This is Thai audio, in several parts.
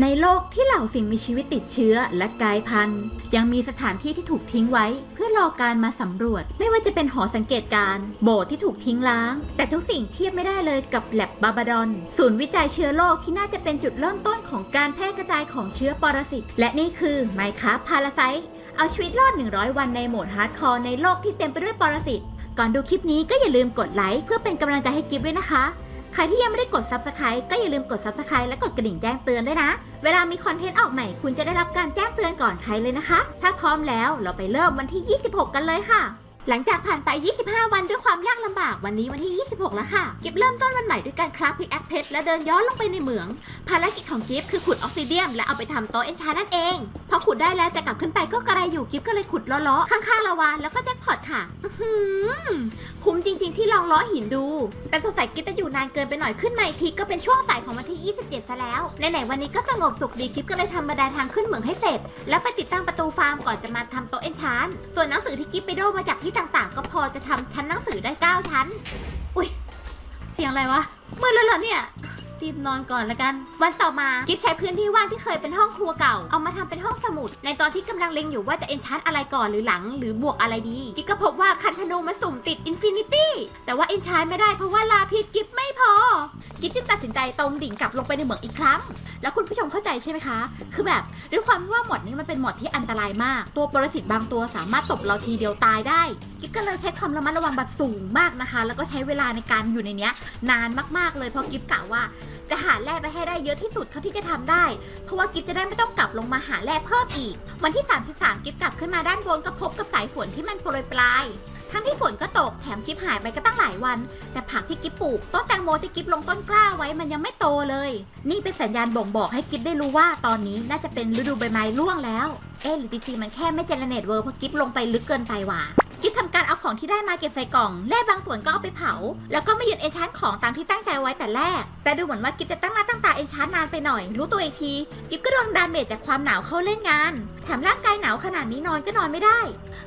ในโลกที่เหล่าสิ่งมีชีวิตติดเชื้อและกลายพันธุ์ ยังมีสถานที่ที่ถูกทิ้งไว้ เพื่อรอการมาสำรวจ ไม่ว่าจะเป็นหอสังเกตการ โบสถ์ที่ถูกทิ้งล้าง แต่ทุกสิ่งเทียบไม่ได้เลยกับแลบบาบาดอน ศูนย์วิจัยเชื้อโรคที่น่าจะเป็นจุดเริ่มต้นของการแพร่กระจายของเชื้อปรสิตและนี่คือไมค้าพาราไซเอาชีวิตรอด 100 วันในโหมดฮาร์ดคอร์ในโลกที่เต็มไปด้วยปรสิตก่อนดูคลิปนี้ก็อย่าลืมกดไลค์เพื่อเป็นกำลังใจให้กิฟด้วยนะคะ ใครที่ยังไม่ได้กด Subscribe ก็อย่าลืมกด Subscribe และกดกระดิ่งแจ้งเตือนด้วยนะ เวลามีคอนเทนต์ออกใหม่คุณจะได้รับการแจ้งเตือนก่อนใครเลยนะคะ ถ้าพร้อมแล้วเราไปเริ่มวันที่ 26 กันเลยค่ะ หลังจากผ่านไป 25 วันด้วยความยากลำบากวันนี้วันที่ 26 แล้วค่ะ กิฟเริ่มต้นวันใหม่ด้วยการคราฟพิกแอคเพชรและเดินย้อนลงไปในเหมือง ภารกิจของกิฟคือขุดออกซิเดียมและเอาไปทำโต๊ะเอนชานั่นเอง พอขุดได้แล้วจะกลับขึ้นไปก็กระไรอยู่กิฟก็เลยขุดล้อๆข้างๆลาวาแล้วก็แจ็คพอตค่ะคุ้มจริง ๆ ที่ลองล้อหินดู แต่สงสัยกิฟจะอยู่นานเกินไปหน่อยขึ้นมาอีกทีก็เป็นช่วงสายของวันที่ 27 ซะแล้วไหนๆวันนี้ก็สงบสุขดีกิฟก็เลยทำบันไดทางขึ้นเหมืองให้เสร็จ แล้วไปติดตั้งประตูฟาร์มก่อนจะมาทำโต๊ะเอนชานส่วนหนังสือที่กิฟไปโดมาจากที่ต่างๆ ก็พอจะทำชั้นหนังสือได้ 9 ชั้น อุ้ย เสียงอะไรวะมืดแล้วเหรอเนี่ย รีบนอนก่อนล้วกัน วันต่อมา กิฟใช้พื้นที่ว่างที่เคยเป็นห้องครัวเก่า เอามาทำเป็นห้องสมุด ในตอนที่กำลังเล็งอยู่ว่าจะเอนชานอะไรก่อนหรือหลัง หรือบวกอะไรดี กิฟก็พบว่าคันธนูมันสุ่มติดอินฟินิตี้แต่ว่าเอนชานไม่ได้เพราะว่าลาพิษกิฟไม่พอ กิฟจึงตัดสินใจตรงดิ่งกลับลงไปในเหมืองอีกครั้ง แล้วคุณผู้ชมเข้าใจใช่ไหมคะ คือแบบด้วยความที่ว่าหมดนี้มันเป็นหมดที่อันตรายมาก ตัวปรสิตบางตัวสามารถตบเราทีเดียวตายได้ กิ๊บก็เลยใช้ความระมัดระวังแบบสูงมากนะคะ แล้วก็ใช้เวลาในการอยู่ในเนี้ย นานมากๆเลยเพราะกิ๊บกะว่า จะหาแร่ไปให้ได้เยอะที่สุดเท่าที่จะทำได้ เพราะว่ากิ๊บจะได้ไม่ต้องกลับลงมาหาแร่เพิ่มอีก วันที่ 33 กิ๊บกลับขึ้นมาด้านบนก็พบกับสายฝนที่มันโปรยปลาย ทั้งที่ฝนก็ตกแถมกิ๊บหายไปก็ตั้งหลายวัน แต่ผักที่กิ๊บปลูกต้นแตงโมที่กิ๊บลงต้นกล้าไว้มันยังไม่โตเลย นี่เป็นสัญญาณบ่งบอกให้กิ๊บได้รู้ว่าตอนนี้น่าจะเป็นฤดูใบไม้ร่วงแล้ว เอ๊ะหรือจริงๆมันแค่ไม่เจเนเรตเวิร์เพราะกิ๊บลงไปลึกเกินไปว่ะ กิ๊บทำการเอาของที่ได้มาเก็บใส่กล่อง แล่บางส่วนก็เอาไปเผา แล้วก็ไม่หยุดเอนชานของตามที่ตั้งใจไว้แต่แรก แต่ดูเหมือนว่ากิ๊บจะตั้งหน้าตั้งตาเอนชานนานไปหน่อย รู้ตัวอีกที กิ๊บก็โดนดาเมจจากความหนาวเข้าเล่นงาน แถมร่างกายหนาวขนาดนี้นอนก็นอนไม่ได้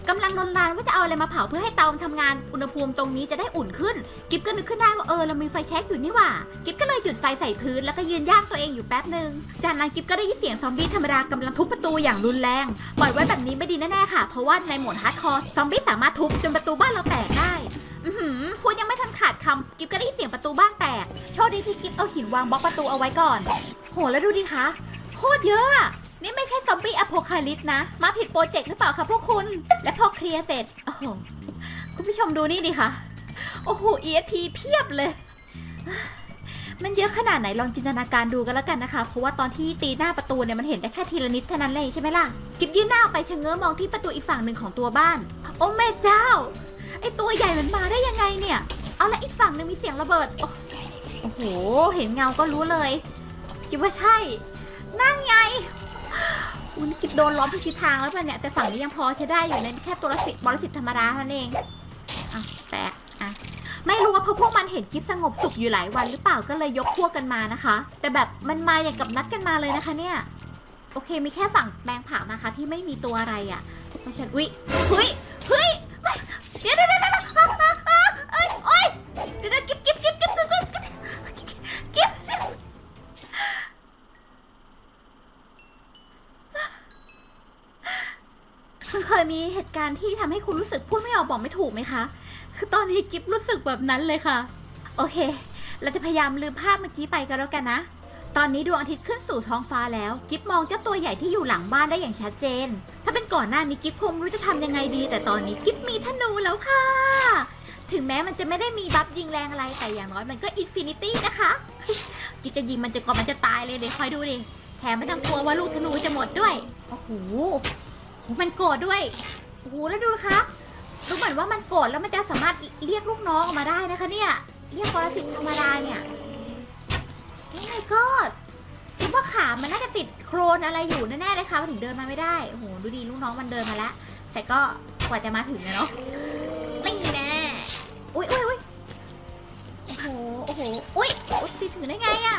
กำลังลนลานว่าจะเอาอะไรมาเผาเพื่อให้เตามันทำงานอุณหภูมิตรงนี้จะได้อุ่นขึ้น กิ๊บก็นึกขึ้นได้ว่าเออเรามีไฟแช็กอยู่นี่หว่า กิ๊บก็เลยจุดไฟใส่พื้นแล้วก็ยืนย่างตัวเองอยู่แป๊บหนึ่งจากนั้นกิ๊บก็ได้ยินเสียงซอมบี้ธรรมดากำลังทุบประตูอย่างรุนแรงปล่อยไว้แบบนี้ไม่ดีแน่ๆค่ะ เพราะว่าในโหมดฮาร์ดคอร์ซอมบี้สามารถทุบจนประตูบ้านเราแตกได้อือหือพูดยังไม่ทันขาดคำกิ๊บก็ได้ยินเสียงประตูบ้านแตก โชคดีที่กิ๊บเอาหินวางบล็อกประตูเอาไว้ก่อน โหแล้วดูดิคะโคตรเยอะอะนี่ไม่ใช่ซอมบี้อโพคาลิปส์นะ มาผิดโปรเจกต์หรือเปล่าคะพวกคุณ และพอเคลียร์เสร็จ โอ้โห คุณผู้ชมดูนี่ดิคะ โอ้โห ESP เพียบเลย มันเยอะขนาดไหนลองจินตนาการดูกันแล้วกันนะคะ เพราะว่าตอนที่ตีหน้าประตูเนี่ยมันเห็นได้แค่ทีละนิดเท่านั้นเลยใช่ไหมล่ะ กิบยื่นหน้าออกไปชะเง้อมองที่ประตูอีกฝั่งหนึ่งของตัวบ้าน โอ้แม่เจ้า ไอตัวใหญ่มันมาได้ยังไงเนี่ย เอาละอีกฝั่งหนึ่งมีเสียงระเบิด โอ้โอ้โหเห็นเงาก็รู้เลย คิดว่าใช่ นั่นไงอุ้ยกิบโดนล้อมพิชิตทางแล้วป่ะเนี่ย แต่ฝั่งนี้ยังพอใช้ได้อยู่ในแค่ตัวละสิบบอลสิทธรรมดาเท่านั้นเองอะแต่ ไม่รู้ว่าเพราะพวกมันเห็นกิฟสงบสุขอยู่หลายวันหรือเปล่าก็เลยยกพวกกันมานะคะ แต่แบบมันมาอย่างกับนัดกันมาเลยนะคะเนี่ย โอเคมีแค่ฝั่งแปลงผักนะคะ ที่ไม่มีตัวอะไรอะเพราะฉันอุ้ยเฮ้ยเฮ้ยเดี๋ยวเดี๋ยวเดี๋ยว ยมีเหตุการณ์ที่ทำให้คุณรู้สึกพูดไม่ออกบอกไม่ถูกไหมคะ คือตอนนี้กิฟรู้สึกแบบนั้นเลยค่ะ โอเค เราจะพยายามลืมภาพเมื่อกี้ไปก็แล้วกันนะ ตอนนี้ดวงอาทิตย์ขึ้นสู่ท้องฟ้าแล้ว กิฟมองเจ้าตัวใหญ่ที่อยู่หลังบ้านได้อย่างชัดเจน ถ้าเป็นก่อนหน้านี้กิฟคงรู้จะทำยังไงดี แต่ตอนนี้กิฟมีธนูแล้วค่ะ ถึงแม้มันจะไม่ได้มีบัฟยิงแรงอะไร แต่อย่างน้อยมันก็อินฟินิตี้นะคะ กิฟจะยิงมันจะก่อนมันจะตายเลยเดี๋ยวคอยดูดิ แถมไม่ต้องกลัวว่าลูกธนูจะหมดด้วย โอ้โห มันโกรธด้วยโอ้โหแล้วดูคะดูเหมือนว่ามันโกรธแล้วมันจะสามารถเรียกลูกน้องออกมาได้นะคะเนี่ย เรียกปรสิตธรรมดาเนี่ยโอ้ my god คิดว่าขามันน่าจะติดโครนอะไรอยู่แน่ๆเลยค่ะมันถึงเดินมาไม่ได้โอ้โหดูดีลูกน้องมันเดินมาแล้วแต่ก็กว่าจะมาถึงนะเนาะไม่แน่อุ้ยอุ้ยอุ้ยโอ้โหโอ้โหอุ้ยอุ๊ยติดถึงได้ไงอะ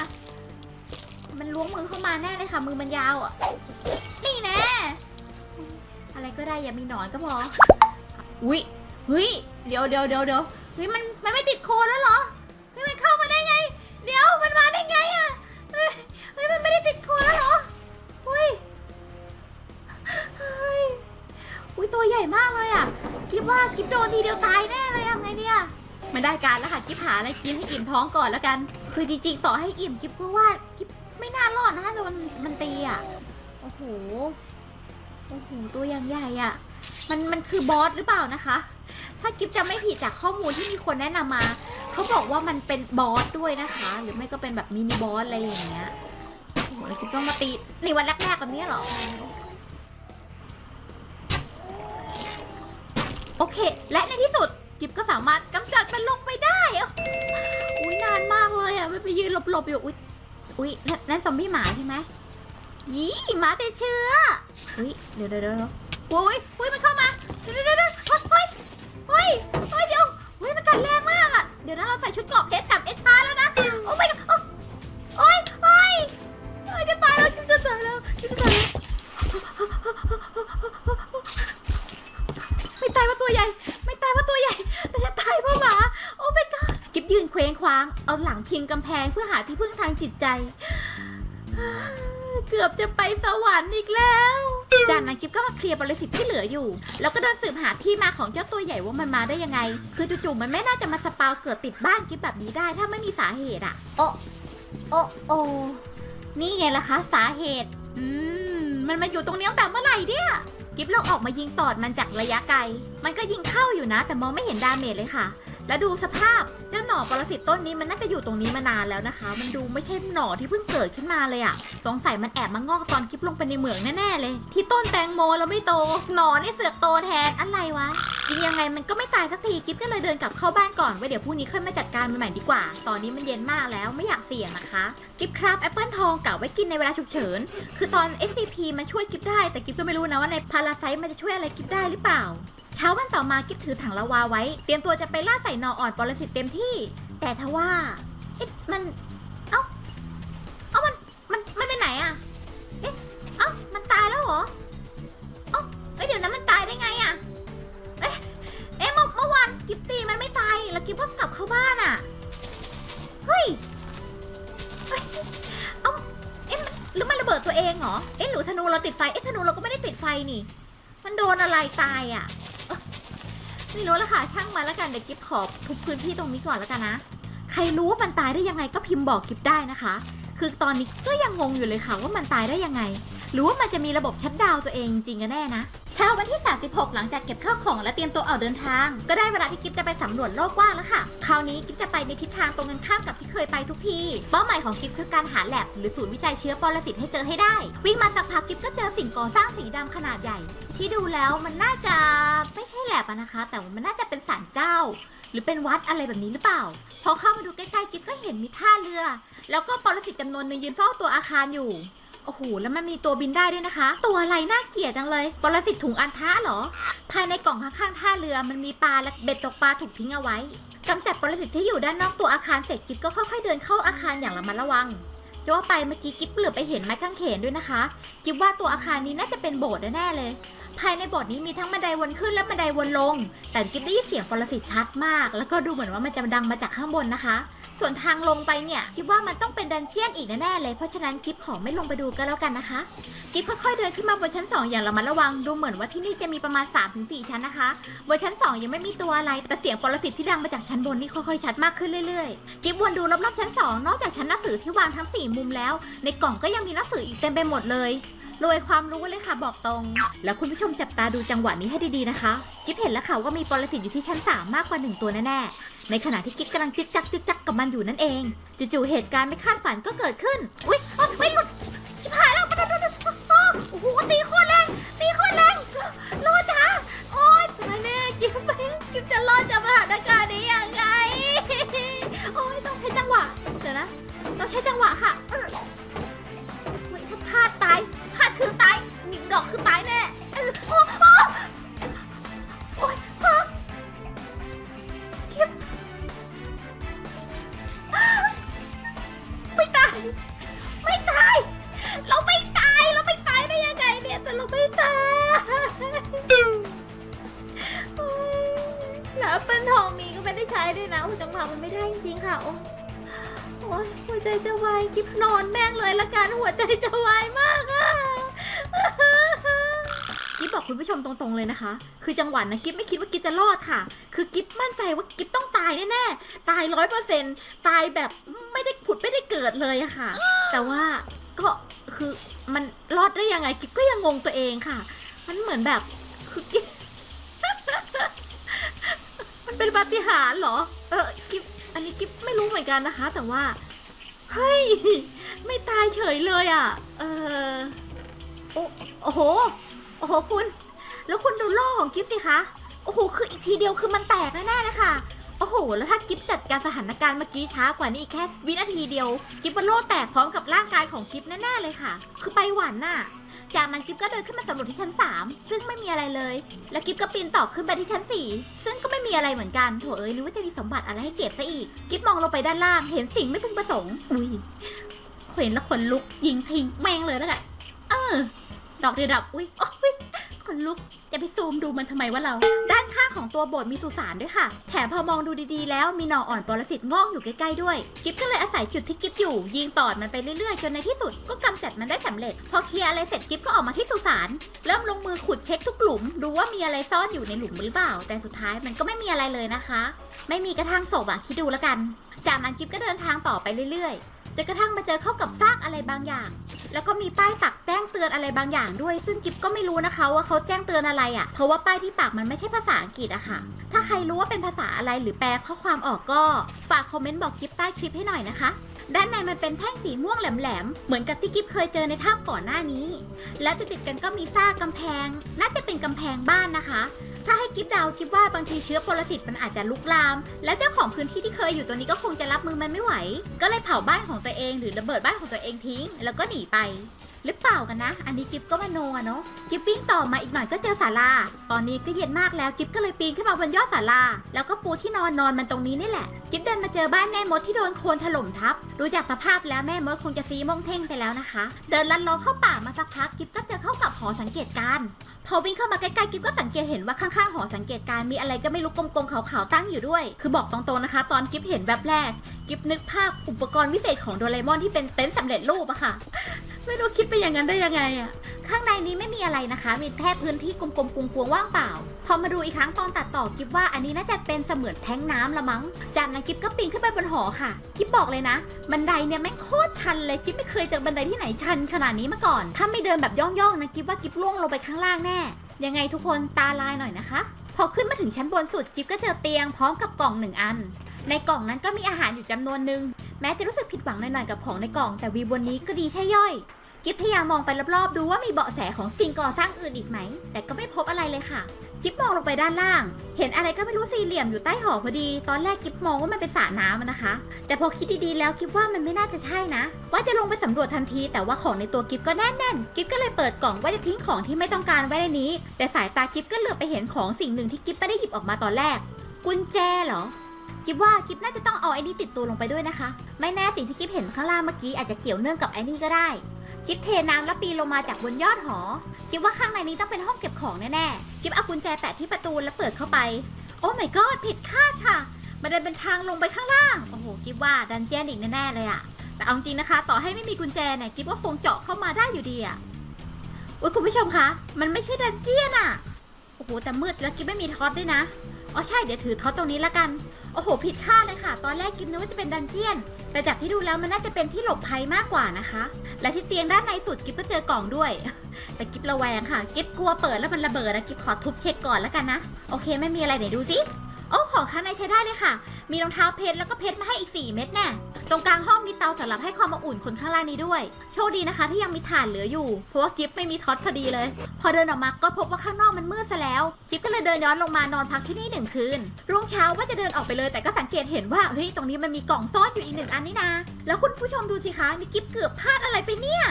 มันล้วงมือเข้ามาแน่เลยค่ะ มือมันยาวอะนี่แน่ อะไรก็ได้อย่ามีหนอนก็พออุ้ยเฮ้ยเดี๋ยวเดี๋ยวเดี๋ยวเดี๋ยวเฮ้ยมันมันไม่ติดโคนแล้วเหรอเฮ้ยมันเข้ามาได้ไง เดี๋ยวมันมาได้ไงอะเฮ้ยเฮ้ยมันไม่ได้ติดโคนแล้วเหรออุ้ยเฮ้ยอุ้ยตัวใหญ่มากเลยอะคิดว่ากิฟโดนทีเดียวตายแน่เลยทำไงเนี่ยไม่ได้การแล้วค่ะกิฟหาอะไรกินให้อิ่มท้องก่อนแล้วกัน คือจริงๆต่อให้อิ่มกิฟก็ว่ากิฟไม่น่ารอดนะโดนมันตีอะโอ้โห โอ้โหตัวอย่างใหญ่อะ มันมันคือบอสหรือเปล่านะคะ ถ้ากิฟจำไม่ผิดจากข้อมูลที่มีคนแนะนำมา เขาบอกว่ามันเป็นบอสด้วยนะคะ หรือไม่ก็เป็นแบบมินิบอสอะไรอย่างเงี้ยโอ้โหแล้วกิฟต้องมาตีในวันแรกๆแบบนี้หรอโอเค และในที่สุดกิฟก็สามารถกำจัดมันลงไปได้อุ้ยนานมากเลยอะมันไปยืนหลบๆอยู่อุ้ยอุ้ยนั่นนั่นซอมบี้หมาใช่ไหม ยี่หมาแต่เชื้ออุ้ยเดี๋ยวเดี๋ยวเดี๋ยวอุ้ยอุ้ยมันเข้ามาเดี๋ยวเดี๋ยวเดี๋ยวเฮ้ยเฮ้ยเฮ้ยเดี๋ยวเฮ้ยมันกัดแรงมากอะเดี๋ยวนะเราใส่ชุดเกราะเพชรกับเอชาแล้วนะโอ้ไม่โอ้ยโอ้ยโอ้ยจะตายแล้วจะตายแล้วจะตายแล้วไม่ตายเพราะตัวใหญ่ ไม่ตายเพราะตัวใหญ่ แต่จะตายเพราะหมาโอ้ my god กิฟยืนเคว้งคว้าง เอาหลังพิงกำแพงเพื่อหาที่พึ่งทางจิตใจ เกือบจะไปสวรรค์อีกแล้ว จากนั้นกิฟก็มาเคลียร์บริสิทธิ์ที่เหลืออยู่ แล้วก็เดินสืบหาที่มาของเจ้าตัวใหญ่ว่ามันมาได้ยังไง คือจู่ๆมันไม่น่าจะมาสปาวเกิดติดบ้านกิฟแบบนี้ได้ ถ้าไม่มีสาเหตุอะโอ้โอ้โอ้นี่ไงล่ะคะสาเหตุ อืม มันมาอยู่ตรงนี้ตั้งแต่เมื่อไหร่เนี่ย กิฟลองออกมายิงตอดมันจากระยะไกล มันก็ยิงเข้าอยู่นะ แต่มองไม่เห็นดาเมจเลยค่ะ แล้วดูสภาพเจ้าหน่อปรสิตต้นนี้มันน่าจะอยู่ตรงนี้มานานแล้วนะคะ มันดูไม่ใช่หน่อที่เพิ่งเกิดขึ้นมาเลยอะสงสัยมันแอบมางอกตอนกิฟลงไปในเหมืองแน่ๆเลย ที่ต้นแตงโมแล้วไม่โต หน่อนี่เสือกโตแทนอะไรวะยิงยังไงมันก็ไม่ตายสักทีกิฟก็เลยเดินกลับเข้าบ้านก่อนไว้เดี๋ยวพรุ่งนี้ค่อยมาจัดการมันใหม่ดีกว่า ตอนนี้มันเย็นมากแล้วไม่อยากเสี่ยงนะคะกิฟครับแอปเปิลทองกะไว้กินในเวลาฉุกเฉิน คือตอน SCP มันช่วยกิฟได้แต่กิฟก็ไม่รู้นะว่าในพาราไซต์มันจะช่วยอะไรกิฟได้หรือเปล่า เช้าวันต่อมากิฟถือถังละวาไว้ เตรียมตัวจะไปล่าใส่นออ่อนปรสิตเต็มที่ แต่ทว่าเอ๊ะมัน เอ้า เอ้ามัน มัน มันไปไหนอะเอ๊ะ เอ้า มันตายแล้วเหรอ เอ้าเอ้ยเดี๋ยวนะมันตายได้ไงอะเอ๊ะ เอ๊ะเมื่อเมื่อวานกิฟตีมันไม่ตาย แล้วกิฟก็กลับเข้าบ้านอะเฮ้ยเฮ้ย เอ้า เอ๊ะมันหรือมันระเบิดตัวเองเหรอ เอ๊ะหรือธนูเราติดไฟ เอ๊ะธนูเราก็ไม่ได้ติดไฟนี่ มันโดนอะไรตายอะ ไม่รู้ละค่ะช่างมาแล้วกันเดี๋ยวกิฟขอทุบพื้นที่ตรงนี้ก่อนแล้วกันนะ ใครรู้ว่ามันตายได้ยังไงก็พิมพ์บอกกิฟได้นะคะ คือตอนนี้ก็ยังงงอยู่เลยค่ะว่ามันตายได้ยังไง หรือว่ามันจะมีระบบชัดดาวตัวเองจริงกันแน่นะ เช้าวันที่ 36 หลังจากเก็บข้าวของและเตรียมตัวออกเดินทาง ก็ได้เวลาที่กิฟจะไปสำรวจโลกกว้างแล้วค่ะ คราวนี้กิฟจะไปในทิศทางตรงกันข้ามกับที่เคยไปทุกทีเป้าหมายของกิฟคือการหาแลบหรือศูนย์วิจัยเชื้อปรสิตให้เจอให้ได้ วิ่งมาสักพักกิฟก็เจอสิ่งก่อสร้างสีดำขนาดใหญ่ ที่ดูแล้วมันน่าจะไม่ใช่แลบนะคะ แต่ว่ามันน่าจะเป็นศาลเจ้า หรือเป็นวัดอะไรแบบนี้หรือเปล่าพอเข้ามาดูใกล้ๆกิฟก็เห็นมีท่าเรือ แล้วก็ปรสิตจำนวนหนึ่งยืนเฝ้าตัวอาคารอยู่ โอ้โห แล้วมันมีตัวบินได้ด้วยนะคะ ตัวอะไรน่าเกลียดจังเลย ปรสิตถุงอันท้าเหรอ ภายในกล่องข้างๆท่าเรือมันมีปลาและเบ็ดตกปลาถูกทิ้งเอาไว้กำจัดปรสิตที่อยู่ด้านนอกตัวอาคารเสร็จกิฟก็ค่อยๆเดินเข้าอาคารอย่างระมัดระวังจะว่าไปเมื่อกี้กิฟเหลือไปเห็นไม้กางเขนด้วยนะคะกิฟว่าตัวอาคารนี้น่าจะเป็นโบสถ์แน่เลย ภายในโบสถ์นี้มีทั้งบันไดวนขึ้นและบันไดวนลง แต่กิฟได้ยินเสียงปรสิตชัดมาก แล้วก็ดูเหมือนว่ามันจะดังมาจากข้างบนนะคะ ส่วนทางลงไปเนี่ยกิฟว่ามันต้องเป็นดันเจียนอีกแน่ๆเลย เพราะฉะนั้นกิฟขอไม่ลงไปดูก็แล้วกันนะคะ กิฟค่อยๆเดินขึ้นมาบนชั้น 2 อย่างระมัดระวังดูเหมือนว่าที่นี่จะมีประมาณ 3-4 ชั้นนะคะ บนชั้น 2 ยังไม่มีตัวอะไร แต่เสียงปรสิตที่ดังมาจากชั้นบนนี่ค่อยๆชัดมากขึ้นเรื่อยๆ กิฟวนดูรอบๆชั้น 2 นอกจากชั้นหนังสือที่วางทั้ง 4 มุมแล้ว ในกล่องก็ยังมีหนังสืออีกเต็มไปหมดเลย รวยความรู้เลยค่ะบอกตรง แล้วคุณผู้ชมจับตาดูจังหวะนี้ให้ดีๆนะคะ กิฟเห็นแล้วค่ะว่ามีปรสิตอยู่ที่ชั้น 3 มากกว่า 1 ตัวแน่ๆ ในขณะที่กิฟกำลังจิกจักจิกจักกับมันอยู่นั่นเอง จู่ๆเหตุการณ์ไม่คาดฝันก็เกิดขึ้น อุ๊ยอ๊ะไม่หลุดชิบหายแล้วโอ้โหตีโคตรแรงตีโคตรแรงรอจ้าโอ๊ยตายแน่กิฟไปกิฟจะรอดจากสถานการณ์นี้ยังไงโอ๊ยต้องใช้จังหวะเดี๋ยวนะต้องใช้จังหวะค่ะ แอปเปิ้ลทองมีก็ไม่ได้ใช้ด้วยนะโอ้ยจังหวะมันไม่ได้จริงๆค่ะ โอ้โอ้ยหัวใจจะวายกิบนอนแม่งเลยละกันหัวใจจะวายมากอะกิบบอกคุณผู้ชมตรงๆเลยนะคะ คือจังหวะนั้นกิฟไม่คิดว่ากิฟจะรอดค่ะ คือกิฟมั่นใจว่ากิฟต้องตายแน่ๆ ตายร้อยเปอร์เซ็นตายแบบไม่ได้ผุดไม่ได้เกิดเลยอะค่ะ แต่ว่าก็คือมันรอดได้ยังไงกิฟก็ยังงงตัวเองค่ะ มันเหมือนแบบคือกิฟ เป็นปาฏิหาริย์เหรอ เออกิฟอันนี้กิฟไม่รู้เหมือนกันนะคะ แต่ว่า เฮ้ย ไม่ตายเฉยเลยอะ่ะ เออโอโอ้โห โอ้โหคุณ แล้วคุณดูโล่ของกิฟสิคะ โอ้โห คืออีกทีเดียวคือมันแตกแน่ๆเลยค่ะ โอ้โห แล้วถ้ากิฟจัดการสถานการณ์เมื่อกี้ช้ากว่านี้อีกแค่วินาทีเดียว กิฟว่าโล่แตกพร้อมกับร่างกายของกิฟแน่ๆเลยค่ะ คือไปหวันน่ะ จากนั้นกิฟก็เดินขึ้นมาสำรวจที่ชั้น 3 ซึ่งไม่มีอะไรเลย แล้วกิฟก็ปีนต่อขึ้นไปที่ชั้น 4 ซึ่งก็ไม่มีอะไรเหมือนกันโถเอ้ยนึกว่าจะมีสมบัติอะไรให้เก็บซะอีก กิฟมองลงไปด้านล่างเห็นสิ่งไม่พึงประสงค์ อุ้ยเห็นแล้วขนลุกยิงทิ้งแม่งเลยแล้วแหละเออ ดอกเดียวดับ อุ้ยโอ้ยขนลุก จะไปซูมดูมันทำไมวะเรา ด้านข้างของตัวโบสถ์มีสุสานด้วยค่ะ แถมพอมองดูดีๆ แล้วมีหน่ออ่อนปรสิตงอกอยู่ใกล้ๆด้วย กิฟก็เลยอาศัยจุดที่กิฟอยู่ ยิงตอดมันไปเรื่อยๆ จนในที่สุดก็กำจัดมันได้สำเร็จ พอเคลียร์อะไรเสร็จกิฟก็ออกมาที่สุสาน เริ่มลงมือขุดเช็คทุกหลุม ดูว่ามีอะไรซ่อนอยู่ในหลุมหรือเปล่า แต่สุดท้ายมันก็ไม่มีอะไรเลยนะคะ ไม่มีกระทั่งศพอะคิดดูแล้วกัน จากนั้นกิฟก็เดินทางต่อไปเรื่อยๆ จนกระทั่งมาเจอเข้ากับซากอะไรบางอย่าง แล้วก็มีป้ายปักแจ้งเตือนอะไรบางอย่างด้วย ซึ่งกิฟก็ไม่รู้นะคะว่าเขาแจ้งเตือนอะไรอะ่ะ เพราะว่าป้ายที่ปักมันไม่ใช่ภาษาอังกฤษอะค่ะ ถ้าใครรู้ว่าเป็นภาษาอะไรหรือแปลข้อความออกก็ ฝากคอมเมนต์บอกกิฟใต้คลิปให้หน่อยนะคะด้านในมันเป็นแท่งสีม่วงแหลมๆ เหมือนกับที่กิฟเคยเจอในถ้ำก่อนหน้านี้ และติดๆกันก็มีซากกำแพง น่าจะเป็นกำแพงบ้านนะคะ ถ้าให้กิฟเดาวกิฟว่าบางทีเชื้อปรสิตมันอาจจะลุกลาม แล้วเจ้าของพื้นที่ที่เคยอยู่ตัวนี้ก็คงจะรับมือมันไม่ไหว ก็เลยเผาบ้านของตัวเองหรือระเบิดบ้านของตัวเองทิ้ง แล้วก็หนีไป หรือเปล่ากันนะ อันนี้กิฟก็มโนอะเนาะ กิฟวิ่งต่อมาอีกหน่อยก็เจอศาลา ตอนนี้ก็เย็นมากแล้ว กิฟก็เลยปีนขึ้นมาบนยอดศาลา แล้วก็ปูที่นอนนอนมันตรงนี้นี่แหละ กิฟเดินมาเจอบ้านแม่มดที่โดนโคลนถล่มทับ ดูจากสภาพแล้วแม่มดคงจะซีมงเท่งไปแล้วนะคะ เดินลัดเลาะเข้าป่ามาสักพัก กิฟก็เจอเข้ากับหอสังเกตการพอวิ่งเข้ามาใกล้ๆกิฟก็สังเกตเห็นว่าข้างๆหอสังเกตการมีอะไรก็ไม่รู้กลมๆขาวๆตั้งอยู่ด้วย คือบอกตรงๆนะคะ ตอนกิฟเห็นแบบแรก กิฟนึกภาพอุปกรณ์วิเศษของโดเรมอนที่เป็นเต็นท์สำเร็จรูปอะค่ะ ไม่รู้คิดไปอย่างนั้นได้ยังไงอะข้างในนี้ไม่มีอะไรนะคะ มีแค่พื้นที่กลมๆกวงๆว่างเปล่า พอมาดูอีกครั้งตอนตัดต่อกิฟว่าอันนี้น่าจะเป็นเสมือนแท้งน้ำละมั้ง จากนั้นกิฟก็ปีนขึ้นไปบนหอค่ะ กิฟบอกเลยนะ บันไดเนี่ยแม่งโคตรชันเลย กิฟไม่เคยเจอบันไดที่ไหนชันขนาดนี้มาก่อน ถ้าไม่เดินแบบย่องๆนะกิฟว่ากิฟล่วงลงไปข้างล่างแน่ ยังไงทุกคนตาลายหน่อยนะคะ พอขึ้นมาถึงชั้นบนสุดกิฟก็เจอเตียงพร้อมกับกล่องหนึ่งอัน ในกล่องนั้นก็มีอาหารอยู่จำนวนหนึ่งแม้จะรู้สึกผิดหวังหน่อยๆกับของในกล่องแต่วีบนนี้ก็ดีใช่ย่อย กิฟพยายามมองไปรอบๆ ดูว่ามีเบาะแสของสิ่งก่อสร้างอื่นอีกไหม แต่ก็ไม่พบอะไรเลยค่ะ กิฟมองลงไปด้านล่าง เห็นอะไรก็ไม่รู้สี่เหลี่ยมอยู่ใต้หอพอดี ตอนแรกกิฟมองว่ามันเป็นสระน้ำนะคะ แต่พอคิดดีๆแล้วกิฟว่ามันไม่น่าจะใช่นะ ว่าจะลงไปสำรวจทันที แต่ว่าของในตัวกิฟก็แน่นๆกิฟก็เลยเปิดกล่องว่าจะทิ้งของที่ไม่ต้องการไว้ในนี้ แต่สายตากิฟก็เหลือบไปเห็นของสิ่งหนึ่งที่กิฟไม่ได้หยิบออกมาตอนแรก กุญแจเหรอกิฟว่ากิฟน่าจะต้องเอาไอ้นี่ติดตัวลงไปด้วยนะคะ ไม่แน่สิ่งที่กิฟเห็นข้างล่างเมื่อกี้อาจจะเกี่ยวเนื่องกับไอ้นี่ก็ได้ กิฟเทน้ำแล้วปีนลงมาจากบนยอดหอ กิฟว่าข้างในนี้ต้องเป็นห้องเก็บของแน่ๆ กิฟเอากุญแจแปะที่ประตูแล้วเปิดเข้าไป โอ้ my god ผิดคาดค่ะ มันเดินเป็นทางลงไปข้างล่าง โอ้โห กิฟว่าดันเจียนอีกแน่ๆเลยอะแต่เอาจริงนะคะ ต่อให้ไม่มีกุญแจเนี่ย กิฟก็คงเจาะเข้ามาได้อยู่ดีอะอุ้ยคุณผู้ชมคะ มันไม่ใช่ดันเจียนอะโอ้โห แต่มืดแล้วกิฟไม่มีท็อตด้วยนะ อ๋อใช่ เดี๋ยวถือท็อตตรงนี้ละกัน โอ้โห ผิดคาดเลยค่ะ ตอนแรกกิมนึกว่าจะเป็นดันเจียน แต่จากที่ดูแล้วมันน่าจะเป็นที่หลบภัยมากกว่านะคะ และที่เตียงด้านในสุดกิฟก็เจอกล่องด้วย แต่กิฟระแวงค่ะ กิฟกลัวเปิดแล้วมันระเบิดนะกิฟขอทุบเช็คก่อนแล้วกันนะ โอเคไม่มีอะไรไหนดูสิโอ้ ของข้างในใช้ได้เลยค่ะ มีรองเท้าเพชรแล้วก็เพชรมาให้อีก 4 เม็ดแน่ตรงกลางห้องมีเตาสำหรับให้ความอบอุ่นคนข้างล่างนี้ด้วย โชคดีนะคะที่ยังมีถ่านเหลืออยู่ เพราะว่ากิฟไม่มีท็อตพอดีเลย พอเดินออกมาก็พบว่าข้างนอกมันมืดซะแล้ว กิฟก็เลยเดินย้อนลงมานอนพักที่นี่หนึ่งคืน รุ่งเช้าว่าจะเดินออกไปเลย แต่ก็สังเกตเห็นว่าเฮ้ยตรงนี้มันมีกล่องซ่อนอยู่อีกหนึ่งอันนี่นา แล้วคุณผู้ชมดูสิคะนี่กิฟเกือบพลาดอะไรไปเนี่ย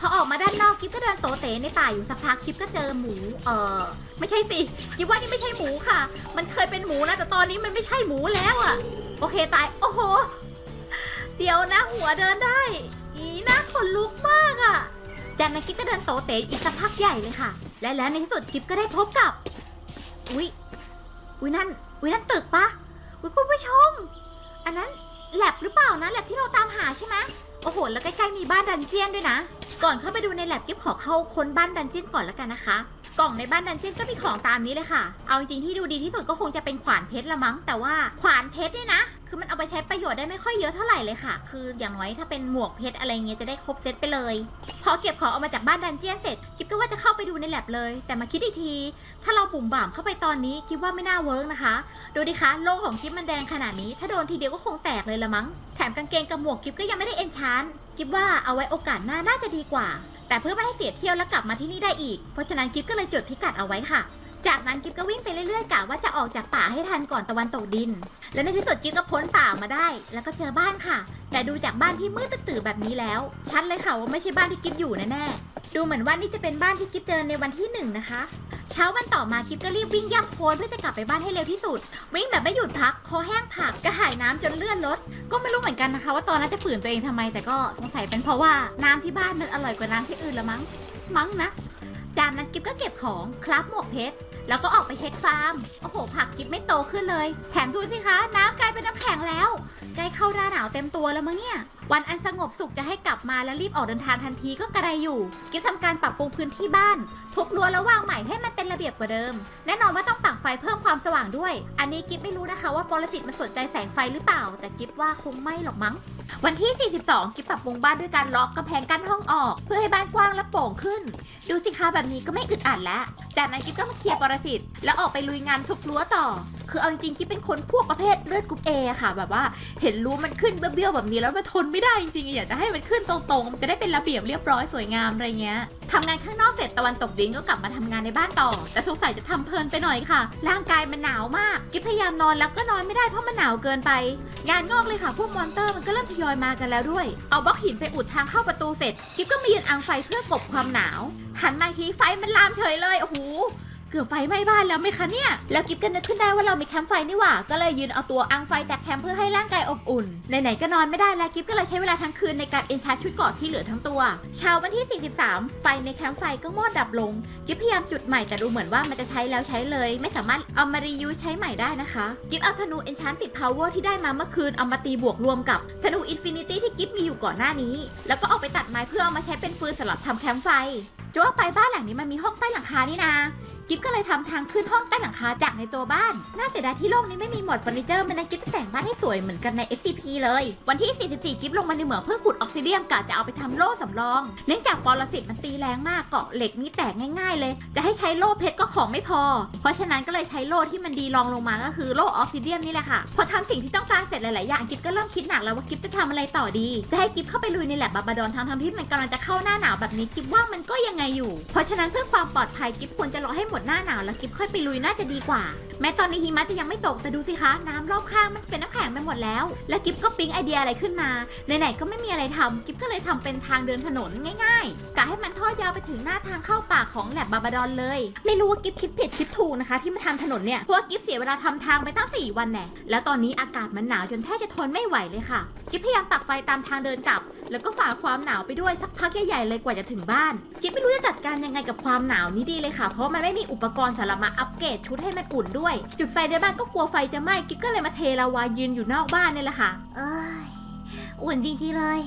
พอออกมาด้านนอกกิฟก็เดินโตเตในป่าอยู่สักพักกิฟก็เจอหมู เออไม่ใช่สิกิฟว่านี่ไม่ใช่หมูค่ะ มันเคยเป็นหมูนะแต่ตอนนี้มันไม่ใช่หมูแล้วอะโอเคตาย โอ้โห เดี๋ยวนะหัวเดินได้ อีน่าขนลุกมากอะจากนั้นกิฟก็เดินโตเตอีกสักพักใหญ่เลยค่ะ และแล้วในที่สุดกิฟก็ได้พบกับ อุ๊ย อุ๊ยนั่น อุ๊ยนั่นตึกปะอุ๊ยคุณผู้ชม อันนั้นแลบหรือเปล่านะแลบที่เราตามหาใช่ไหมโอ้โห แล้วใกล้ๆมีบ้านดันเจียนด้วยนะ ก่อนเข้าไปดูในแลบกิฟขอเข้าค้นบ้านดันเจียนก่อนแล้วกันนะคะ กล่องในบ้านดันเจี้ยนก็มีของตามนี้เลยค่ะ เอาจริงที่ดูดีที่สุดก็คงจะเป็นขวานเพชรละมั้ง แต่ว่าขวานเพชรเนี่ยนะ คือมันเอาไปใช้ประโยชน์ได้ไม่ค่อยเยอะเท่าไหร่เลยค่ะ คืออย่างน้อยถ้าเป็นหมวกเพชรอะไรเงี้ยจะได้ครบเซตไปเลย พอเก็บของออกมาจากบ้านดันเจียนเสร็จ กิฟก็ว่าจะเข้าไปดูในแลบเลย แต่มาคิดอีกที ถ้าเราบุ่มบ่ามเข้าไปตอนนี้กิฟว่าไม่น่าเวิร์กนะคะ ดูดิคะโลของกิฟมันแดงขนาดนี้ ถ้าโดนทีเดียวก็คงแตกเลยละมั้ง แถมกางเกงกับหมวกกิฟก็ยังไม่ได้เอนชานกิฟว่าเอาไว้โอกาสหน้าน่าจะดีกว่า แต่เพื่อไม่ให้เสียเที่ยวแล้วกลับมาที่นี่ได้อีก เพราะฉะนั้นกิฟก็เลยจดพิกัดเอาไว้ค่ะ จากนั้นกิฟก็วิ่งไปเรื่อยๆกะว่าจะออกจากป่าให้ทันก่อนตะวันตกดิน และในที่สุดกิฟก็พ้นป่ามาได้ แล้วก็เจอบ้านค่ะ แต่ดูจากบ้านที่มืดตื่นแบบนี้แล้ว ชัดเลยค่ะว่าไม่ใช่บ้านที่กิฟอยู่แน่ๆดูเหมือนว่านี่จะเป็นบ้านที่กิฟเจอในวันที่หนึ่งนะคะ เช้าวันต่อมากิฟก็รีบวิ่งย่ำโคลนเพื่อจะกลับไปบ้านให้เร็วที่สุด วิ่งแบบไม่หยุดพักคอแห้งผักกระหายน้ำจนเลื่อนลดก็ไม่รู้เหมือนกันนะคะ ว่าตอนนั้นจะฝืนตัวเองทำไม แต่ก็สงสัยเป็นเพราะว่าน้ำที่บ้านมันอร่อยกว่าน้ำที่อื่นละมั้งมั้งนะ จากนั้นกิฟก็เก็บของคลับหมวกเพชร แล้วก็ออกไปเช็คฟาร์ม โอ้โห ผักกิฟไม่โตขึ้นเลย แถมดูสิคะ น้ำกลายเป็นน้ำแข็งแล้ว ใกล้เข้าหน้าหนาวเต็มตัวแล้วมั้งเนี่ย วันอันสงบสุขจะให้กลับมาแล้วรีบออกเดินทางทันทีก็กระไรอยู่ กิฟทำการปรับปรุงพื้นที่บ้าน ทุบรั้วแล้ววางใหม่ให้มันเป็นระเบียบกว่าเดิม แน่นอนว่าต้องปักไฟเพิ่มความสว่างด้วย อันนี้กิฟไม่รู้นะคะว่าปรสิตมันสนใจแสงไฟหรือเปล่า แต่กิฟว่าคงไม่หรอกมั้ง วันที่ 42 กิฟปรับปรุงบ้านด้วยการล็อกกำแพงกั้นห้องออก เพื่อให้บ้านกว้างและโปร่งขึ้น ดูสิคะแบบนี้ก็ไม่อึดอัดแล้ว จากนั้นกิ๊บก็มาเคลียร์ปรสิตแล้วออกไปลุยงานทุบรั้วต่อ คือเอาจริงๆกิ๊บเป็นคนพวกประเภทเลือดกรุ๊ปเอค่ะ แบบว่าเห็นรู้มันขึ้นเบี้ยวๆแบบนี้แล้วมันทนไม่ได้จริงๆอยากจะให้มันขึ้นตรงๆ จะได้เป็นระเบียบเรียบร้อยสวยงามอะไรเงี้ยทำงานข้างนอกเสร็จตะวันตกดินก็กลับมาทำงานในบ้านต่อ แต่สงสัยจะทำเพลินไปหน่อยค่ะ ร่างกายมันหนาวมาก กิฟพยายามนอนแล้วก็นอนไม่ได้เพราะมันหนาวเกินไป งานงอกเลยค่ะ พวกมอนเตอร์มันก็เริ่มทยอยมากันแล้วด้วย เอาบล็อกหินไปอุดทางเข้าประตูเสร็จ กิฟก็มายืนอังไฟเพื่อกบความหนาว หันมาทีไฟมันลามเฉยเลย โอ้โห เกือบไฟไหม้บ้านแล้วไหมคะเนี่ย แล้วกิฟก็นึกขึ้นได้ว่าเรามีแคมป์ไฟนี่หว่า ก็เลยยืนเอาตัวอังไฟจากแคมป์เพื่อให้ร่างกายอบอุ่น ไหนๆก็นอนไม่ได้แล้วกิฟก็เลยใช้เวลาทั้งคืนในการเอนชาร์ชุดเกราะที่เหลือทั้งตัว เช้าวันที่ 43 ไฟในแคมป์ไฟก็มอดดับลง กิฟพยายามจุดใหม่แต่ดูเหมือนว่ามันจะใช้แล้วใช้เลย ไม่สามารถเอามารียูใช้ใหม่ได้นะคะ กิฟเอาธนูเอนชานติดพาวเวอร์ที่ได้มาเมื่อคืนเอามาตีบวกรวมกับธนูอินฟินิตี้ที่กิฟมีอยู่ก่อนหน้านี้ แล้วก็เอาไปตัดไม้เพื่อเอามาใช้เป็นฟืนสำหรับทำแคมป์ไฟ จะว่าไปบ้านหลังนี้มันมีห้องใต้หลังคานี่นากิฟก็เลยทำทางขึ้นห้องใต้หลังคาจากในตัวบ้าน น่าเสียดายที่โลกนี้ไม่มีหมวดเฟอร์นิเจอร์มันนะกิฟจะแต่งบ้านให้สวยเหมือนกันใน SCP เลย วันที่ 44 กิฟลงมาในเหมืองเพื่อขุดออกซิเดียมกะจะเอาไปทำโล่สำรอง เนื่องจากปรสิตมันตีแรงมากเกาะเหล็กนี่แตกง่าย ๆ เลย จะให้ใช้โล่เพชรก็ของไม่พอ เพราะฉะนั้นก็เลยใช้โล่ที่มันดีรองลงมาก็คือโล่ออกซิเดียมนี่แหละค่ะ พอทำสิ่งที่ต้องการเสร็จหลายๆอย่างกิฟก็เริ่มคิดหนักแล้วว่ากิฟจะทำอะไรต่อดี จะให้กิฟเข้าไปลุยในแลบบาบาดอนทางทำที่มันกำลังจะเข้าหน้าหนาวแบบนี้กิฟว่ามันก็ยังไงอยู่ เพราะฉะนั้นเพื่อความปลอดภัยกิฟควรจะรอให้หมดหน้าหนาวแล้วกิฟค่อยไปลุยน่าจะดีกว่าแม้ตอนนี้หิมะจะยังไม่ตกแต่ดูสิคะน้ำรอบข้างมันเป็นน้ำแข็งไปหมดแล้ว และกิฟก็ปิ๊งไอเดียอะไรขึ้นมาไหนๆก็ไม่มีอะไรทำกิฟก็เลยทำเป็นทางเดินถนนง่ายๆกะให้มันทอดยาวไปถึงหน้าทางเข้าป่าของแลบบาบาดอนเลย ไม่รู้ว่ากิฟคิดผิดคิดถูกนะคะ ที่มาทำถนนเนี่ยเพราะว่ากิฟเสียเวลาทำทางไปตั้ง 4 วันแน่แล้วตอนนี้อากาศมันหนาวจนแทบจะทนไม่ไหวเลยค่ะกิฟพยายามปักไฟตามทางเดินกลับ แล้วก็ฝ่าความหนาวไปด้วยสักพักใหญ่ๆเลยกว่าจะถึงบ้านกิฟไม่รู้จะจัดการยังไงกับความหนาวนี้ดีเลยค่ะ เพราะมันไม่มีอุปกรณ์สำหรับมาอัปเกรดชุดให้มันอุ่นด้วยจุดไฟในบ้านก็กลัวไฟจะไหม้กิฟก็เลยมาเทลาวายืนอยู่นอกบ้านนี่แหละค่ะ เอ้ย อุ่นจริงๆเลย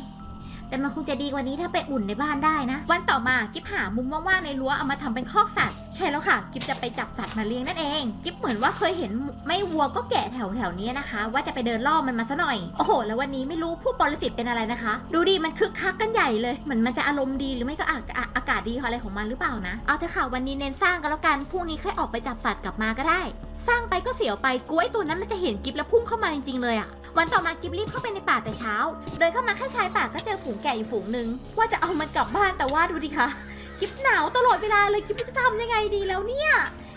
แต่มันคงจะดีกว่านี้ถ้าไปอุ่นในบ้านได้นะ วันต่อมากิฟหามุมว่างๆในรั้วเอามาทำเป็นคอกสัตว์ ใช่แล้วค่ะ กิฟจะไปจับสัตว์มาเลี้ยงนั่นเอง กิฟเหมือนว่าเคยเห็นไม่วัวก็แกะแถวแถวๆนี้นะคะ ว่าจะไปเดินล่อมันมาซะหน่อย โอ้โห แล้ววันนี้ไม่รู้ผู้ปรสิตเป็นอะไรนะคะ ดูดิมันคึกคักกันใหญ่เลยเหมือนมันจะอารมณ์ดีหรือไม่ก็อาอาอากาศดีอะไรของมันหรือเปล่านะ เอาเถอะค่ะวันนี้เน้นสร้างกันแล้วกันพรุ่งนี้ค่อยออกไปจับสัตว์กลับมาก็ได้ สร้างไปก็เสียวไปกล้วยตัวนั้นมันจะเห็นกิฟแล้วพุ่งเข้ามาจริงๆเลยอะ วันต่อมากิฟรีบเข้าไปในป่าแต่เช้า เดินเข้ามาแค่ชายป่าก็เจอฝูงแกะอยู่ฝูงหนึ่งว่าจะเอามันกลับบ้านแต่ว่าดูดิคะกิฟหนาวตลอดเวลาเลยกิฟจะทำยังไงดีแล้วเนี่ย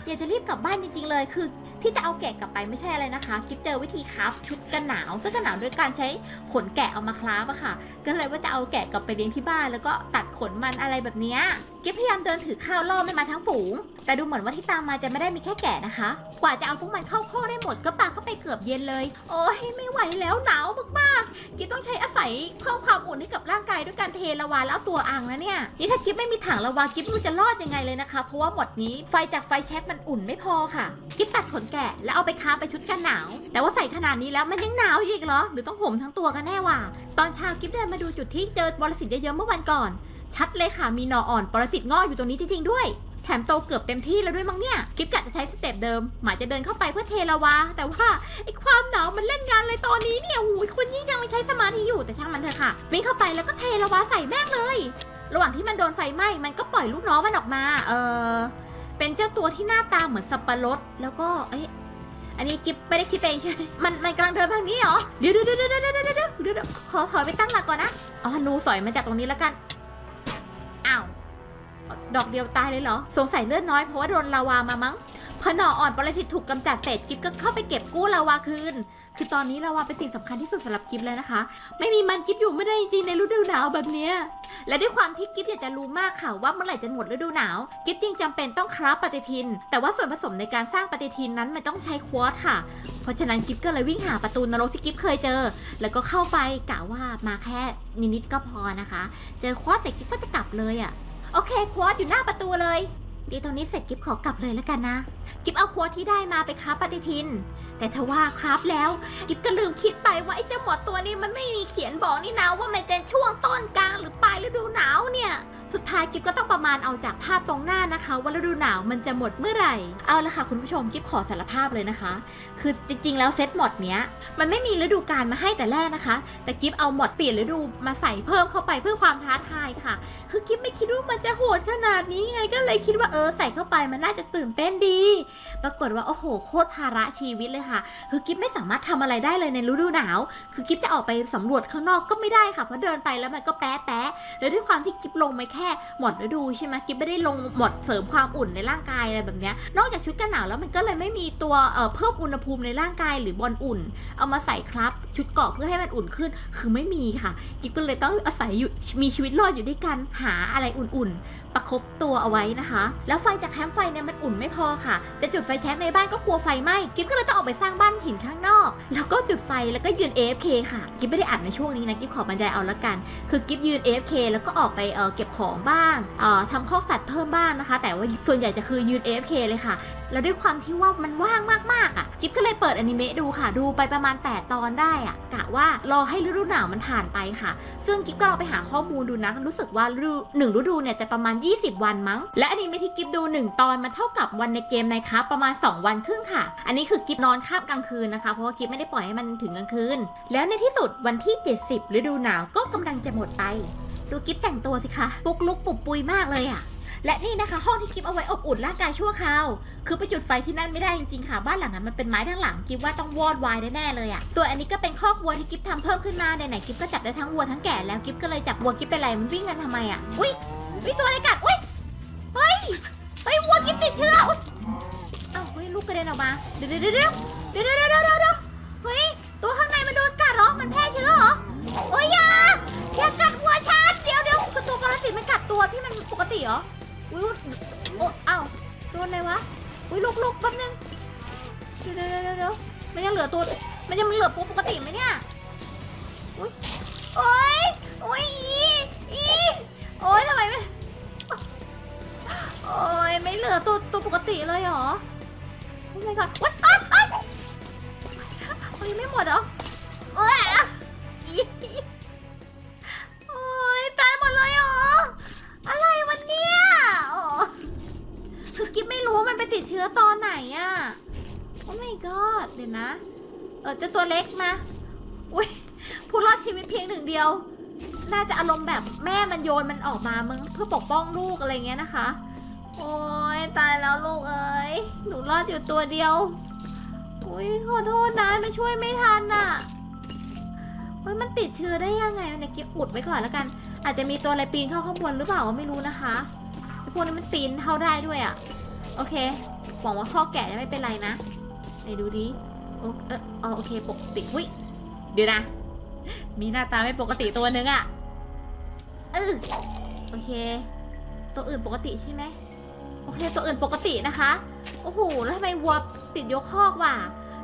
อยากจะรีบกลับบ้านจริง ๆ เลยคือ ที่จะเอาแกะกลับไปไม่ใช่อะไรนะคะกิฟเจอวิธีคราฟชุดกันหนาวเสื้อกันหนาวด้วยการใช้ขนแกะเอามาคราฟอะค่ะ ก็เลยว่าจะเอาแกะกลับไปเลี้ยงที่บ้าน แล้วก็ตัดขนมันอะไรแบบเนี้ยกิฟพยายามเดินถือข้าวล่อไม่มาทั้งฝูงแต่ดูเหมือนว่าที่ตามมาจะไม่ได้มีแค่แกะนะคะ กว่าจะเอาพวกมันเข้าข้อได้หมดก็ปาเข้าไปเกือบเย็นเลย โอ้ยไม่ไหวแล้วหนาวมากๆกิฟต้องใช้อาศัยเพิ่มความอุ่นให้กับร่างกายด้วยการเทละวาแล้วตัวอังนะเนี่ย นี่ถ้ากิฟไม่มีถังละวากิฟม่รู้จะรอดยังไงเลยนะคะ เพราะว่าหมดนี้ไฟจากไฟแช็กมันอุ่นไม่พอค่ะ กิฟตัดขนแกะแล้วเอาไปค้าไปชุดกันหนาว แต่ว่าใส่ขนาดนี้แล้วมันยังหนาวอยู่อีกเหรอ หรือต้องห่มทั้งตัวกันแน่วะตอนเช้ากิฟเดินมาดูจุดที่เจอบรสิตเยอะๆเมื่อวันก่อน ชัดเลยค่ะมีหนออ่อนปรสิตงอกอยู่ตรงนี้จริงๆด้วย แถมโตเกือบเต็มที่แล้วด้วยมั้งเนี่ย กิฟกะจะใช้สเต็ปเดิม หมายจะเดินเข้าไปเพื่อเทละวะแต่ว่าไอความหนาวมันเล่นงานเลยตอนนี้เนี่ยโอ้ยคนนี้ยังไม่ใช้สมาธิอยู่แต่ช่างมันเถอะค่ะวิ่งเข้าไปแล้วก็เทละวะใส่แม่งเลย ระหว่างที่มันโดนไฟไหม้มันก็ปล่อยลูกน้องมันออกมา เออเป็นเจ้าตัวที่หน้าตาเหมือนสับปะรด แล้วก็เอ๊ะอันนี้กิ๊บไม่ได้คิดเองใช่ไหมมันมันกำลังเดินทางนี้เหรอ เดี๋ยวเดี๋ยวเดี๋ยวเดี๋ยวเดี๋ยวเดี๋ยวขอถอยไปตั้งหลักก่อนนะ อ๋อนูสอยมาจากตรงนี้แล้วกัน อ้าว ดอกเดียวตายเลยเหรอ สงสัยเลือดน้อยเพราะว่าโดนลาวามามั้งพอหน่ออ่อนปรสิตถูกกำจัดเสร็จกิฟก็เข้าไปเก็บกู้ลาวาคืน คือตอนนี้ลาวาเป็นสิ่งสำคัญที่สุดสำหรับกิฟเลยนะคะ ไม่มีมันกิฟอยู่ไม่ได้จริงๆในฤดูหนาวแบบเนี้ยและด้วยความที่กิฟอยากจะรู้มากค่ะว่าเมื่อไหร่จะหมดฤดูหนาว กิฟจึงจำเป็นต้องคราฟปฏิทิน แต่ว่าส่วนผสมในการสร้างปฏิทินนั้นมันต้องใช้ควอตซ์ค่ะ เพราะฉะนั้นกิฟก็เลยวิ่งหาประตูนรกที่กิฟเคยเจอ แล้วก็เข้าไปกะว่ามาแค่นิดๆก็พอนะคะ เจอควอตซ์เสร็จกิฟก็จะกลับเลยอะ่ะ โอเคควอตอยู่หน้าประตูเลย ดีตรงนี้เสร็จกิฟขอกลับเลยแล้วกันนะ กิฟเอาควอตที่ได้มาไปค้าปฏิทิน แต่ทว่าคราบแล้ว กิฟก็ลืมคิดไปว่าไอ้เจ้าหมอตัวนี้มันไม่มีเขียนบอกนี่นะว่ามันเป็นช่วงต้นกลางหรือปลายฤดูหนาวเนี่ย สุดท้ายกิฟก็ต้องประมาณเอาจากภาพตรงหน้านะคะว่าฤดูหนาวมันจะหมดเมื่อไหร่ เอาละค่ะคุณผู้ชมกิฟขอสารภาพเลยนะคะ คือจริงๆ แล้วเซตหมดเนี้ยมันไม่มีฤดูกาลมาให้แต่แรกนะคะ แต่กิฟเอาหมดเปลี่ยนฤดูมาใส่เพิ่มเข้าไปเพื่อความท้าทายค่ะ คือกิฟไม่คิดว่ามันจะโหดขนาดนี้ไงก็เลยคิดว่าเออใส่เข้าไปมันน่าจะตื่นเต้นดี ปรากฏว่าโอ้โหโคตรภาระชีวิตเลยค่ะ คือกิฟไม่สามารถทำอะไรได้เลยในฤดูหนาว คือกิฟจะออกไปสำรวจข้างนอกก็ไม่ได้ค่ะเพราะเดินไปแล้วมันก็แป๊ะแป๊ะแล้วด้วยความที่กิฟลงไปแค่หมดฤดูใช่ไหมกิฟไม่ได้ลงหมดเสริมความอุ่นในร่างกายอะไรแบบเนี้ยนอกจากชุดกันหนาวแล้วมันก็เลยไม่มีตัวเเพิ่มอุณหภูมิในร่างกายหรือบอลอุ่น เอามาใส่ครับ ชุดเกาะเพื่อให้มันอุ่นขึ้น คือไม่มีค่ะกิฟก็เลยต้องอาศัยอยู่มีชีวิตรอดอยู่ด้วยกันหาอะไรอุ่นๆ ประคบตัวเอาไว้นะคะ แล้วไฟจากแคมป์ไฟเนี่ยมันอุ่นไม่พอค่ะจะจุดไฟแช็กในบ้านก็กลัวไฟไหม้กิฟก็เลยต้องออกไปสร้างบ้านหินข้างนอก แล้วก็จุดไฟแล้วก็ยืน AFK ค่ะกิฟไม่ได้อัดในช่วงนี้นะกิฟขอบรรยายเอาละกัน คือกิฟยืน AFK แล้วก็ออกไปเเก็บของบ้างเอ่อทำคอสัตว์เพิ่มบ้างนะคะ แต่ว่าส่วนใหญ่จะคือยืน AFK เลยค่ะ แล้วด้วยความที่ว่ามันว่างมากๆอะกิฟก็เลยเปิดอนิเมะดูค่ะ ดูไปประมาณ 8 ตอนได้อะกะว่ารอให้ฤดูหนาวมันผ่านไปค่ะ ซึ่งกิฟก็ลองไปหาข้อมูลดูนะ รู้สึกว่าฤดูหนึ่งฤดูเนี่ยจะประมาณ 20 วันมั้ง และอนิเมะที่กิฟดู 1 ตอนมันเท่ากับวันในเกมในครับประมาณ 2 วันครึ่งค่ะ อันนี้คือกิฟนอนข้ามกลางคืนนะคะ เพราะว่ากิฟไม่ได้ปล่อยให้มันถึงกลางคืน แล้วในที่สุดวันที่ 70ฤดูหนาวก็กำลังจะหมดไป ดูกิฟแต่งตัวสิคะปุกลุกปุบปุยมากเลยอะและนี่นะคะ ห้องที่กิฟเอาไว้อบอุ่นร่างกายชั่วคราว คือไปจุดไฟที่นั่นไม่ได้จริงๆค่ะ บ้านหลังนั้นมันเป็นไม้ทั้งหลังกิฟว่าต้องวอดวายแน่ๆเลยอะ่ะ ส่วนอันนี้ก็เป็นคอกวัวที่กิฟทำเพิ่มขึ้นมาไหนๆกิฟก็จับได้ทั้งวัวทั้งแก่แล้วกิฟก็เลยจับวัวกิฟเป็นไรมันวิ่งกันทำไมอะ่ะ อุ้ยอุ้ยตัวอะไรกัด อุ้ย เฮ้ย เฮ้ยวัวกิฟติดเชื้อ อุ๊ยเอ้าเฮ้ยลูกกระเด็นออกมา เดี๋ยวเดี๋ยวเดี๋ยวเดี๋ยวเดี๋ยว ติเหรอ อุ้ยโอ้เอ้าโดนอะไรวะ อุ้ยลุกลุกแป๊บนึง เดี๋ยวเดี๋ยวเดี๋ยวมันยังเหลือตัว มันยังเหลือตัวปกติไหมเนี่ย อุ้ยโอ้ยโอ้ยอีอีโอ้ยทำไมไม่โอ้ยไม่เหลือตัวตัวปกติเลยเหรอ โอ้ my god วัดอ้าวอ้าวโอ้ยไม่หมดเหรอ god เดี๋ยวนะ เออจะตัวเล็กมาอุ้ยผู้รอดชีวิตเพียงหนึ่งเดียว น่าจะอารมณ์แบบแม่มันโยนมันออกมามึงเพื่อปกป้องลูกอะไรเงี้ยนะคะ โอ้ยตายแล้วลูกเอ้ย หนูรอดอยู่ตัวเดียว อุ้ยขอโทษนะไม่ช่วยไม่ทันน่ะเฮ้ยมันติดเชื้อได้ยังไงเนี่ยกิ๊บอุดไว้ก่อนแล้วกัน อาจจะมีตัวอะไรปีนเข้าข้างบนหรือเปล่าก็ไม่รู้นะคะไอพวกนี้มันปีนเข้าได้ด้วยอะ่ะ โอเค หวังว่าข้อแก่จะไม่เป็นไรนะ ไหนดูดิโอเออโอเคปกติอุ้ยเดี๋ยวนะ มีหน้าตาไม่ปกติตัวนึงอะ่ะเออโอเค ตัวอื่นปกติใช่ไหมโอเค ตัวอื่นปกตินะคะ โอ้โห แล้วทำไมวัวติดยกคอกว่ะ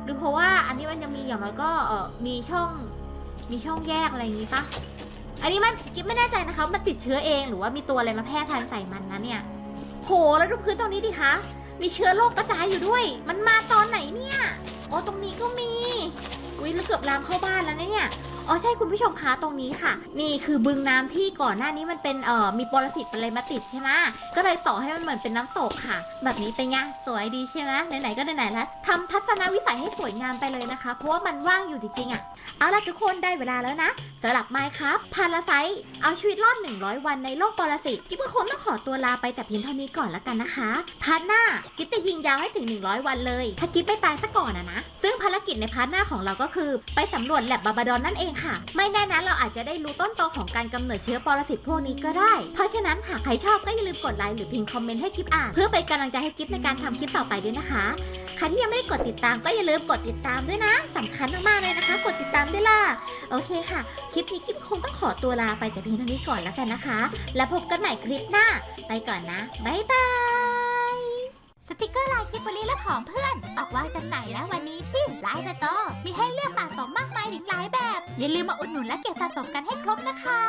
หรือเพราะว่าอันนี้มันยังมีอย่างน้อยก็เออมีช่อง มีช่องแยกอะไรอย่างนี้ปะอันนี้มันกิ๊บไม่แน่ใจนะคะ มันติดเชื้อเองหรือว่ามีตัวอะไรมาแพร่พันธุ์ใส่มันนะเนี่ย โห แล้วดูพื้นตรงนี้ดิคะ มีเชื้อโรคกระจายอยู่ด้วย มันมาตอนไหนเนี่ย อ๋อ ตรงนี้ก็มี อุ้ยแล้วเกือบลามเข้าบ้านแล้วนะเนี่ย อ๋อใช่คุณผู้ชมคะตรงนี้ค่ะ นี่คือบึงน้ำที่ก่อนหน้านี้มันเป็นเอ่อมีปรสิตอะไรมาติดใช่ไหมก็เลยต่อให้มันเหมือนเป็นน้ำตกค่ะ แบบนี้เป็นไงสวยดีใช่ไหมไหนๆก็ไหนๆแล้วทำทัศนวิสัยให้สวยงามไปเลยนะคะ เพราะว่ามันว่างอยู่จริงๆอะ่ะเอาล่ะทุกคนได้เวลาแล้วนะสำหรับไมค์ครับพาราไซเอาชีวิตรอด 100 วันในโลกปรสิตกิ๊บก็คงต้องขอตัวลาไปแต่เพียงเท่านี้ก่อนแล้วกันนะคะพาร์ทหน้ากิ๊บจะยิงยาวให้ถึง 100 วันเลย ถ้ากิ๊บไม่ตายซะก่อนอะนะซึ่งภารกิจในพาร์ทหน้าของเราก็คือ ไปสำรวจแลบบาบาดอนนั่นเองค่ะ ไม่แน่นะเราอาจจะได้รู้ต้นตอของการกำเนิดเชื้อปรสิตพวกนี้ก็ได้ เพราะฉะนั้นหากใครชอบก็อย่าลืมกดไลค์หรือพิมพ์คอมเมนต์ให้กิ๊บอ่าน เพื่อเป็นกำลังใจให้กิ๊บในการทำคลิปต่อไปด้วยนะคะใครที่ยังไม่ได้กดติดตามก็อย่าลืมกดติดตามด้วยนะสำคัญมากๆเลยนะคะ กดติดตามด้วยล่ะโอเคค่ะ คลิปนี้กิ๊บคงต้องขอตัวลาไปแต่เพียงเท่านี้ก่อนแล้วกันนะคะ แล้วพบกันใหม่คลิปหน้า ไปก่อนนะบ๊ายบาย อร์ลายกิบบลีและของเพื่อน ออกวางจำหน่ายแล้ววันนี้ที่ไลน์สโตร์มีให้เลือกสะสมมากมายถึงหลายแบบอย่าลืมมาอุดหนุนและเก็บสะสมกันให้ครบนะคะ